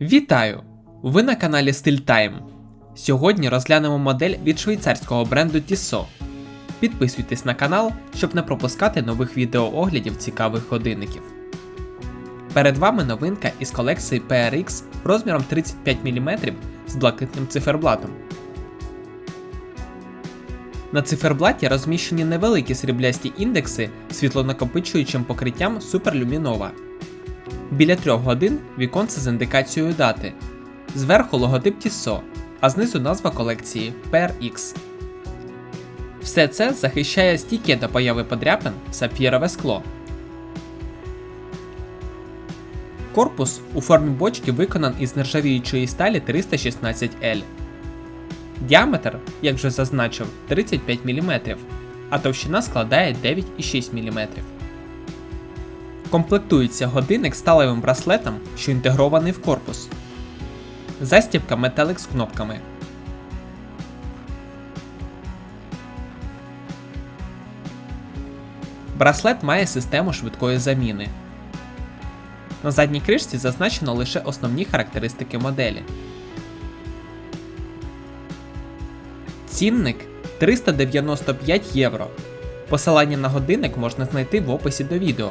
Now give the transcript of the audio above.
Вітаю! Ви на каналі Style Time. Сьогодні розглянемо модель від швейцарського бренду Tissot. Підписуйтесь на канал, щоб не пропускати нових відеооглядів цікавих годинників. Перед вами новинка із колекції PRX розміром 35 мм з блакитним циферблатом. На циферблаті розміщені невеликі сріблясті індекси світлонакопичуючим покриттям суперлюмінова. Біля трьох годин віконце з індикацією дати. Зверху логотип Tissot, а знизу назва колекції PRX. Все це захищає стійке до появи подряпин сапфірове скло. Корпус у формі бочки виконан із нержавіючої сталі 316L. Діаметр, як вже зазначив, 35 мм, а товщина складає 9,6 мм. Комплектується годинник сталевим браслетом, що інтегрований в корпус. Застібка метелик з кнопками. Браслет має систему швидкої заміни. На задній кришці зазначено лише основні характеристики моделі. Цінник 395 євро. Посилання на годинник можна знайти в описі до відео.